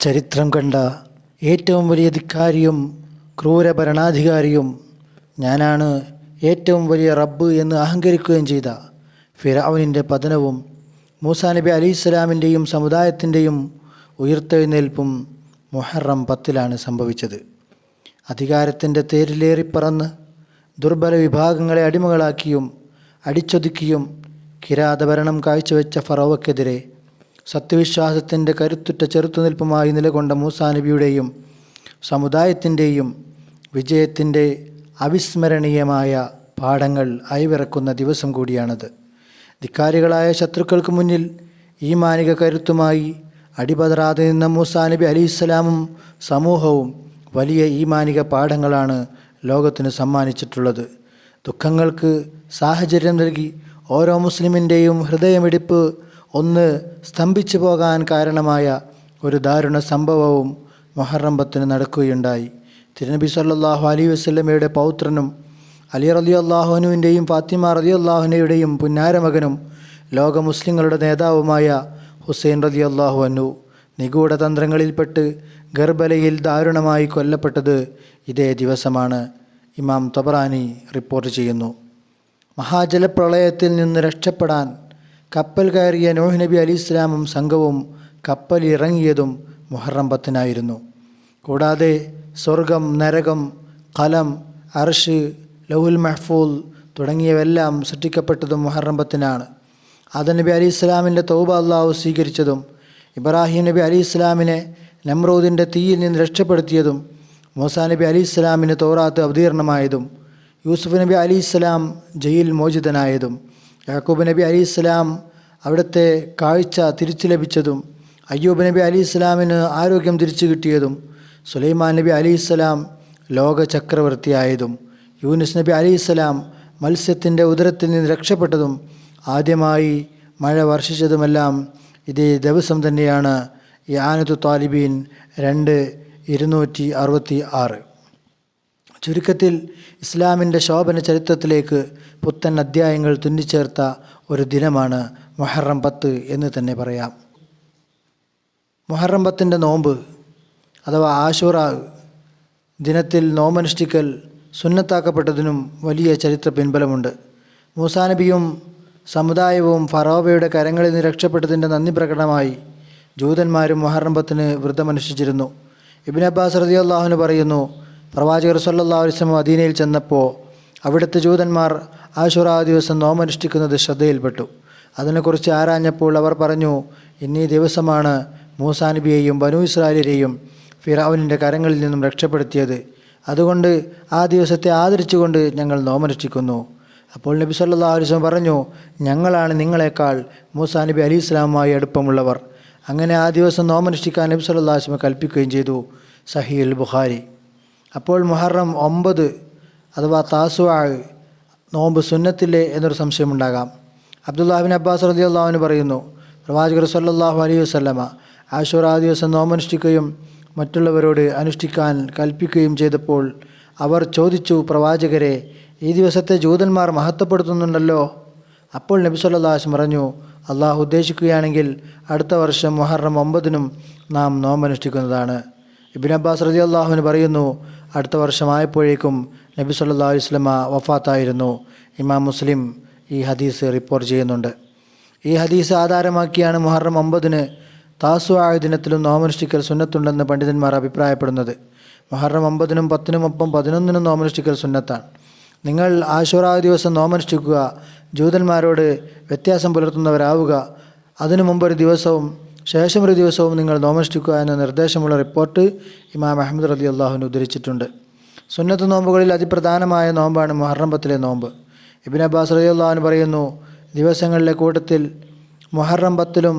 ചരിത്രം കണ്ട ഏറ്റവും വലിയ ധിക്കാരിയും ക്രൂര ഭരണാധികാരിയും ഞാനാണ് ഏറ്റവും വലിയ റബ്ബ് എന്ന് അഹങ്കരിക്കുകയും ചെയ്ത. ഫിറാവുനിന്റെ പതനവും മൂസാ നബി അലി ഇസ്ലാമിന്റെയും സമുദായത്തിന്റെയും ഉയർത്തെഴുന്നേൽപ്പും മുഹറം പത്തിലാണ് സംഭവിച്ചത്. അധികാരത്തിന്റെ തേരിലേറിപ്പറന്ന് ദുർബല വിഭാഗങ്ങളെ അടിമകളാക്കിയും അടിച്ചൊതുക്കിയും കിരാതഭരണം കാഴ്ചവെച്ച ഫറോവക്കെതിരെ സത്യവിശ്വാസത്തിന്റെ കരുത്തുറ്റ ചെറുത്തുനിൽപ്പുമായി നിലകൊണ്ട മൂസാനബിയുടെയും സമുദായത്തിന്റെയും വിജയത്തിന്റെ അവിസ്മരണീയമായ പാഠങ്ങൾ അയവിറക്കുന്ന ദിവസം കൂടിയാണത്. ധിക്കാരികളായ ശത്രുക്കൾക്ക് മുന്നിൽ ഈ മാനിക കരുത്തുമായി അടിപതറാതെ നിന്ന മൂസാനബി അലി ഇസ്സലാമും സമൂഹവും വലിയ ഈ മാനിക പാഠങ്ങളാണ് ലോകത്തിന് സമ്മാനിച്ചിട്ടുള്ളത്. ദുഃഖങ്ങൾക്ക് സാഹചര്യം നൽകി ഓരോ മുസ്ലിമിന്റെയും ഹൃദയമിടിപ്പ് ഒന്ന് സ്തംഭിച്ചു പോകാൻ കാരണമായ ഒരു ദാരുണ സംഭവവും മൊഹറം പത്തിന് നടക്കുകയുണ്ടായി. തിരുനബി സല്ലാഹു അലി വസല്ലമയുടെ പൗത്രനും അലി റലി അള്ളാഹുനുവിന്റെയും ഫാത്തിമ റലി അള്ളാഹുനയുടെയും പുന്നാരമകനും ലോക മുസ്ലിങ്ങളുടെ നേതാവുമായ ഹുസൈൻ റലി അള്ളാഹു അനു നിഗൂഢ തന്ത്രങ്ങളിൽപ്പെട്ട് ഗർബലയിൽ ദാരുണമായി കൊല്ലപ്പെട്ടത് ഇതേ ദിവസമാണ്. ഇമാം തബറാനി റിപ്പോർട്ട് ചെയ്യുന്നു. മഹാജലപ്രളയത്തിൽ നിന്ന് രക്ഷപ്പെടാൻ കപ്പൽ കയറിയ നോഹ് നബി അലി ഇസ്ലാമും സംഘവും കപ്പലിറങ്ങിയതും മുഹറം പത്തിനായിരുന്നു. കൂടാതെ സ്വർഗം നരകം കലം അർഷ് ലഹുൽ മെഹ്ഫൂൽ തുടങ്ങിയവെല്ലാം സൃഷ്ടിക്കപ്പെട്ടതും മുഹറം പത്തിനാണ്. ആദ നബി അലി ഇസ്ലാമിന്റെ തൗബ അള്ളാഹു സ്വീകരിച്ചതും ഇബ്രാഹിം നബി അലി ഇസ്ലാമിനെ നമ്രൂദിന്റെ തീയിൽ നിന്ന് രക്ഷപ്പെടുത്തിയതും മൂസാ നബി അലി ഇസ്ലാമിന് തോറാത്ത് അവതീർണമായതും യൂസുഫ് നബി അലി ഇസ്ലാം ജയിൽ മോചിതനായതും യാക്കൂബ് നബി അലി ഇസ്ലാം അവിടുത്തെ കാഴ്ച തിരിച്ചു ലഭിച്ചതും അയ്യൂബ് നബി അലി ഇസ്ലാമിന് ആരോഗ്യം തിരിച്ചു കിട്ടിയതും സുലൈമാൻ നബി അലി ഇസ്ലാം ലോക ചക്രവർത്തിയായതും യൂനിസ് നബി അലി ഇസ്ലാം മത്സ്യത്തിന്റെ ഉദരത്തിൽ നിന്ന് രക്ഷപ്പെട്ടതും ആദ്യമായി മഴ വർഷിച്ചതുമെല്ലാം ഇതേ ദിവസം തന്നെയാണ് ഈ ആനത്തു താലിബീൻ രണ്ട് ഇരുന്നൂറ്റി അറുപത്തി ആറ്. ചുരുക്കത്തിൽ ഇസ്ലാമിന്റെ ശോഭന ചരിത്രത്തിലേക്ക് പുത്തൻ അധ്യായങ്ങൾ തുന്നിച്ചേർത്ത ഒരു ദിനമാണ് മൊഹറം പത്ത് എന്ന് തന്നെ പറയാം. മൊഹറം പത്തിന്റെ നോമ്പ് അഥവാ ആശുറ ദിനത്തിൽ നോമനുഷ്ഠിക്കൽ സുന്നത്താക്കപ്പെട്ടതിനും വലിയ ചരിത്ര പിൻബലമുണ്ട്. മൂസാനബിയും സമുദായവും ഫറോബയുടെ കരങ്ങളിൽ നിന്ന് രക്ഷപ്പെട്ടതിന്റെ നന്ദി പ്രകടനമായി ജൂതന്മാരും മൊഹറം പത്തിന് വ്രതമനുഷ്ഠിച്ചിരുന്നു. ഇബിൻ അബ്ബാസ് റതി അള്ളാഹുന് പറയുന്നു പ്രവാചകർ സല്ലാ വസ്ലം മദീനയിൽ ചെന്നപ്പോൾ അവിടുത്തെ ജൂതന്മാർ ആശുറാ ദിവസം നോമനുഷ്ഠിക്കുന്നത് ശ്രദ്ധയിൽപ്പെട്ടു. അതിനെക്കുറിച്ച് ആരാഞ്ഞപ്പോൾ അവർ പറഞ്ഞു ഇന്നീ ദിവസമാണ് മൂസാനബിയെയും ബനു ഇസ്രായേലിനെയും ഫിറാവിന്റെ കരങ്ങളിൽ നിന്നും രക്ഷപ്പെടുത്തിയത്. അതുകൊണ്ട് ആ ദിവസത്തെ ആദരിച്ചുകൊണ്ട് ഞങ്ങൾ നോമനുഷ്ഠിക്കുന്നു. അപ്പോൾ നബി സല്ലാ അലിസ്ലം പറഞ്ഞു ഞങ്ങളാണ് നിങ്ങളെക്കാൾ മൂസാ നബി അലി ഇസ്ലാമുമായി അടുപ്പമുള്ളവർ. അങ്ങനെ ആ ദിവസം നോമനുഷ്ഠിക്കാൻ നബി സല്ലാ അലിസ്ലം കൽപ്പിക്കുകയും ചെയ്തു. സഹീൽ ബുഖാരി. അപ്പോൾ മുഹറം ഒമ്പത് അഥവാ താസുആ നോമ്പ് സുന്നത്തില്ലേ എന്നൊരു സംശയമുണ്ടാകാം. അബ്ദുല്ലാഹിബിൻ അബ്ബാസ് റതി അള്ളാഹുവിന് പറയുന്നു പ്രവാചകർ സല്ലാഹു അലൈഹി വസ്ലമ ആഷൂർ ആ ദിവസം നോമനുഷ്ഠിക്കുകയും മറ്റുള്ളവരോട് അനുഷ്ഠിക്കാൻ കൽപ്പിക്കുകയും ചെയ്തപ്പോൾ അവർ ചോദിച്ചു പ്രവാചകരെ ഈ ദിവസത്തെ ജൂതന്മാർ മഹത്വപ്പെടുത്തുന്നുണ്ടല്ലോ. അപ്പോൾ നബി സല്ലാസ് പറഞ്ഞു അള്ളാഹു ഉദ്ദേശിക്കുകയാണെങ്കിൽ അടുത്ത വർഷം മുഹറം ഒമ്പതിനും നാം നോമ്പനുഷ്ഠിക്കുന്നതാണ്. ഇബിൻ അബ്ബാസ് റതി അള്ളാഹുവിന് പറയുന്നു അടുത്ത വർഷമായപ്പോഴേക്കും നബി സല്ലാ വസ്ലമ വഫാത്തായിരുന്നു. ഇമാം മുസ്ലിം ഈ ഹദീസ് റിപ്പോർട്ട് ചെയ്യുന്നുണ്ട്. ഈ ഹദീസ് ആധാരമാക്കിയാണ് മുഹറം ഒമ്പതിന് താസുആയ ദിനത്തിലും നോമനുഷ്ഠിക്കൽ സുന്നത്തുണ്ടെന്ന് പണ്ഡിതന്മാർ അഭിപ്രായപ്പെടുന്നത്. മുഹറം ഒമ്പതിനും പത്തിനും ഒപ്പം പതിനൊന്നിനും നോമനുഷ്ഠിക്കൽ സുന്നത്താണ്. നിങ്ങൾ ആശുറാ ദിവസം നോമനുഷ്ഠിക്കുക ജൂതന്മാരോട് വ്യത്യാസം പുലർത്തുന്നവരാവുക അതിനു മുമ്പൊരു ദിവസവും ശേഷം ഒരു ദിവസവും നിങ്ങൾ നോമനുഷ്ഠിക്കുക എന്ന നിർദ്ദേശമുള്ള റിപ്പോർട്ട് ഇമാം അഹമ്മദ് റതി അള്ളാഹുവിന് ഉദ്ധരിച്ചിട്ടുണ്ട്. സുന്നത്ത് നോമ്പുകളിൽ അതിപ്രധാനമായ നോമ്പാണ് മുഹറം പത്തിലെ നോമ്പ്. ഇബിൻ അബ്ബാസ് റതി അള്ളാഹുവിന് പറയുന്നു ദിവസങ്ങളിലെ കൂട്ടത്തിൽ മുഹറം പത്തിലും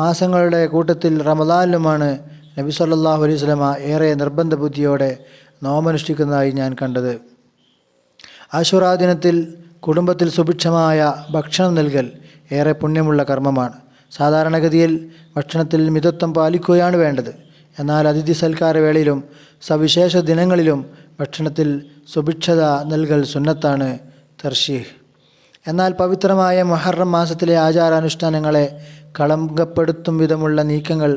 മാസങ്ങളുടെ കൂട്ടത്തിൽ റമദാനിലുമാണ് നബി സല്ലാഹു അലൈഹി സ്വലമ ഏറെ നിർബന്ധ ബുദ്ധിയോടെ നോമനുഷ്ഠിക്കുന്നതായി ഞാൻ കണ്ടത്. ആശുറാ ദിനത്തിൽ കുടുംബത്തിൽ സുഭിക്ഷമായ ഭക്ഷണം നൽകൽ ഏറെ പുണ്യമുള്ള കർമ്മമാണ്. സാധാരണഗതിയിൽ ഭക്ഷണത്തിൽ മിതത്വം പാലിക്കുകയാണ് വേണ്ടത്. എന്നാൽ അതിഥി സൽക്കാര വേളയിലും സവിശേഷ ദിനങ്ങളിലും ഭക്ഷണത്തിൽ സുഭിക്ഷത നൽകൽ സുന്നത്താണ് തർഷീഹ് എന്നാൽ പവിത്രമായ മൊഹറം മാസത്തിലെ ആചാരാനുഷ്ഠാനങ്ങളെ കളങ്കപ്പെടുത്തും വിധമുള്ള നീക്കങ്ങൾ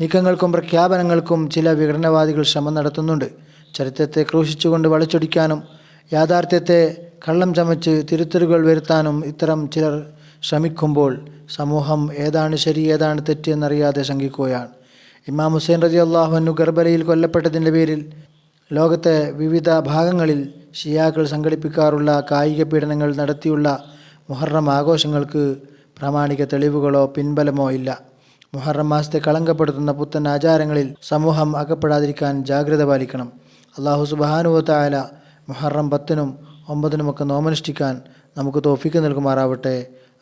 നീക്കങ്ങൾക്കും പ്രഖ്യാപനങ്ങൾക്കും ചില വിഘടനവാദികൾ ശ്രമം നടത്തുന്നുണ്ട്. ചരിത്രത്തെ ക്രൂശിച്ചുകൊണ്ട് വളച്ചൊടിക്കാനും യാഥാർത്ഥ്യത്തെ കള്ളം ചമച്ച് തിരുത്തലുകൾ വരുത്താനും ഇത്തരം ചിലർ ശ്രമിക്കുമ്പോൾ സമൂഹം ഏതാണ് ശരി ഏതാണ് തെറ്റ് എന്നറിയാതെ ശങ്കിക്കുകയാണ്. ഇമാം ഹുസൈൻ റതി അള്ളാഹുനു ഗർബലയിൽ കൊല്ലപ്പെട്ടതിന്റെ പേരിൽ ലോകത്തെ വിവിധ ഭാഗങ്ങളിൽ ഷിയാക്കൾ സംഘടിപ്പിക്കാറുള്ള കായിക പീഡനങ്ങൾ നടത്തിയുള്ള മുഹറം ആഘോഷങ്ങൾക്ക് പ്രാമാണിക തെളിവുകളോ പിൻബലമോ ഇല്ല. മുഹറം മാസത്തെ കളങ്കപ്പെടുത്തുന്ന പുത്തൻ ആചാരങ്ങളിൽ സമൂഹം അകപ്പെടാതിരിക്കാൻ ജാഗ്രത പാലിക്കണം. അള്ളാഹു സുബാനുവത്തായ മുഹറം പത്തിനും ഒമ്പതിനുമൊക്കെ നോമനുഷ്ഠിക്കാൻ നമുക്ക് തോഫിക്ക് നൽകുമാറാവട്ടെ.